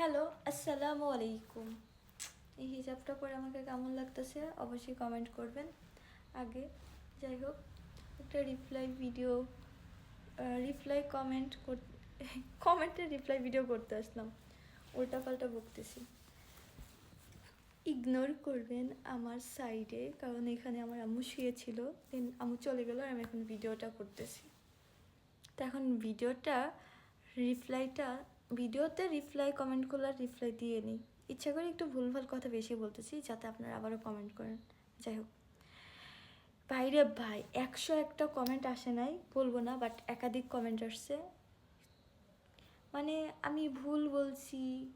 Hello, আসসালামু আলাইকুম। এই হিজাবটা পরে আমাকে কেমন লাগতেছে অবশ্যই কমেন্ট করবেন। আগে, যাই হোক, একটা রিপ্লাই ভিডিও রিপ্লাই কমেন্ট কর কমেন্টে রিপ্লাই ভিডিও করতে আসলাম। উল্টা পাল্টা বকতেছি। ইগনোর করবেন আমার সাইডে কারণ এখানে আমার আম্মু শুয়েছিল দেন আম্মু চলে গেল আর আমি এখন ভিডিওটা করতেছি। তো এখন ভিডিওটা রিপ্লাইটা ভিডিওতে রিপ্লাই কমেন্টগুলো রিপ্লাই দিয়ে নিই। ইচ্ছা করে একটু ভুলভাল কথা বেশি বলতেছি, যাতে আপনারা আবারও কমেন্ট করেন। যাই হোক। বাইরে ভাই, একশো একটা কমেন্ট আসে নাই, বলব না বাট একাধিক কমেন্ট আসছে। মানে আমি ভুল বলছি,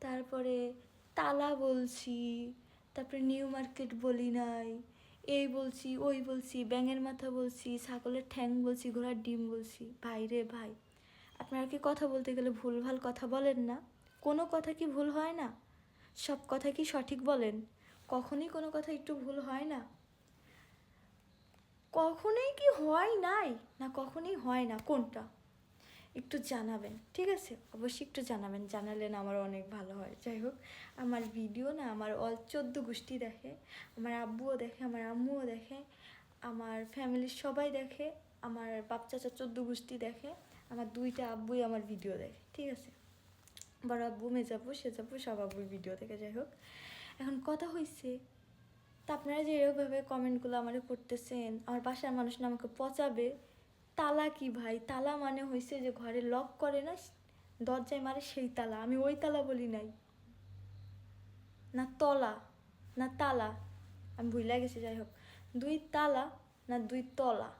তারপরে তালা বলছি, তারপরে নিউ মার্কেট বলি নাই, এই বলছি, ওই বলছি, ব্যাঙের মাথা বলছি, ছাগলের ঠ্যাং বলছি, ঘোড়ার ডিম বলছি। ভাই রে ভাই। আপনারা কি কথা বলতে গেলে ভুলভাল কথা বলেন না? কোনো কথা কি ভুল হয় না? সব কথা কি সঠিক বলেন? কখনই কোনো কথা একটু ভুল হয় না? কখনোই কি হয় নাই? না, কখনই হয় না। কোনটা? একটু জানাবেন, ঠিক আছে? অবশ্যই একটু জানাবেন। জানালেন আমার অনেক ভালো হয়। যাই হোক, আমার ভিডিও না আমার অল চোদ্দ গোষ্ঠী দেখে, আমার আব্বুও দেখে, আমার আম্মুও দেখে, আমার ফ্যামিলির সবাই দেখে, আমার বাপ চাচা চোদ্দ গোষ্ঠী দেখে আমার দুইটা আব্বুই আমার ভিডিও দেখে, ঠিক আছে? বড় আব্বু মেজাব্বু সেজাব্বু সব আব্বুর ভিডিও দেখে, যাই হোক। এখন কথা হয়েছে তা আপনারা যে এরকমভাবে কমেন্টগুলো আমার করতেছেন, আমার বাসার মানুষ না আমাকে পচাবে, তালা কি ভাই? তালা মানে হয়েছে যে ঘরে লক করে না, দরজায় মারে সেই তালা, আমি ওই তালা বলি নাই। না তলা, না তালা, আমি ভুলে গেছি, যাই হোক। দুই তালা, না দুই তলা।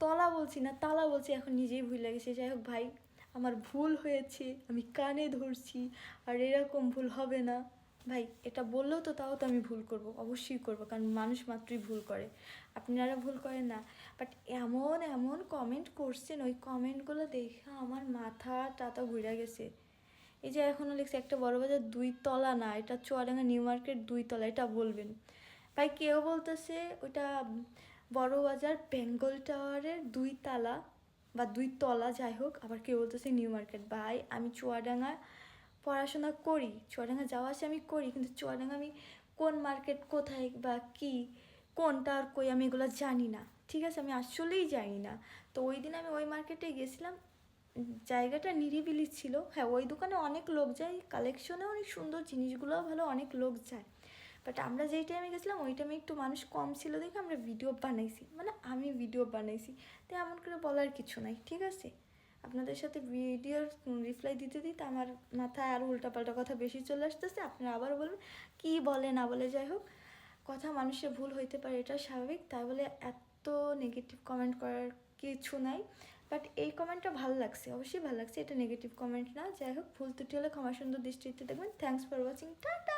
তলা বলছি না, তালা বলছি, এখন নিজেই ভুলে গেছি যাই হোক ভাই, আমার ভুল হয়েছে, আমি কানে ধরছি, আর এরকম ভুল হবে না। ভাই, এটা বললেও তো তাও তো আমি ভুল করব, অবশ্যই করব, কারণ মানুষ মাত্রই ভুল করে। আপনারা ভুল করেন না। বাট এমন এমন কমেন্ট করছেন, ওই কমেন্টগুলো দেখে আমার মাথা টাতা ঘুরে গেছে। এই যে এখনও লিখছে, একটা বড় বাজার, দুই তলা না, এটা চুয়াডাঙ্গা, নিউ মার্কেট, দুই তলা, এটা বলবেন। ভাই, কেউ বলতেছে ওটা বড় বাজার বেঙ্গল টাওয়ারের দুই তালা বা দুই তলা যাই হোক, আবার কেউ বলতেছে নিউ মার্কেট। ভাই, আমি চুয়াডাঙ্গা পড়াশোনা করি চুয়াডাঙ্গা যাওয়া আসে আমি করি, কিন্তু চুয়াডাঙ্গা আমি কোন মার্কেট কোথায় বা কি, কোনটা আর কই আমি এগুলো জানি না। ঠিক আছে, আমি আসলেই জানি না। তো ওই দিন আমি ওই মার্কেটে গেছিলাম, জায়গাটা নিরিবিলি ছিল। হ্যাঁ ওই দোকানে অনেক লোক যায় কালেকশনে অনেক সুন্দর, জিনিসগুলোও ভালো, অনেক লোক যায়। বাট আমরা যেই টাইমে গেছিলাম, ওই টাইমে একটু মানুষ কম ছিল দেখে আমরা ভিডিও বানাইছি। মানে আমি ভিডিও বানাইছি। তো এমন করে বলার কিছু নাই, ঠিক আছে? আপনাদের সাথে ভিডিওর রিপ্লাই দিতে দিতে আমার মাথায় আরও উল্টাপাল্টা কথা বেশি চলে আসতেছে। আপনারা আবার বলবেন, কী বলে, না বলে, যাই হোক। কথা মানুষের ভুল হইতে পারে, এটা স্বাভাবিক। তাই বলে এত নেগেটিভ কমেন্ট করার কিছু নাই। বাট এই কমেন্টটা ভালো লাগছে, অবশ্যই ভালো লাগছে। এটা নেগেটিভ কমেন্ট না। যাই হোক, ভুল ত্রুটি হলে ক্ষমা সুন্দর দৃষ্টিতে দেখবেন। Thanks for watching tata!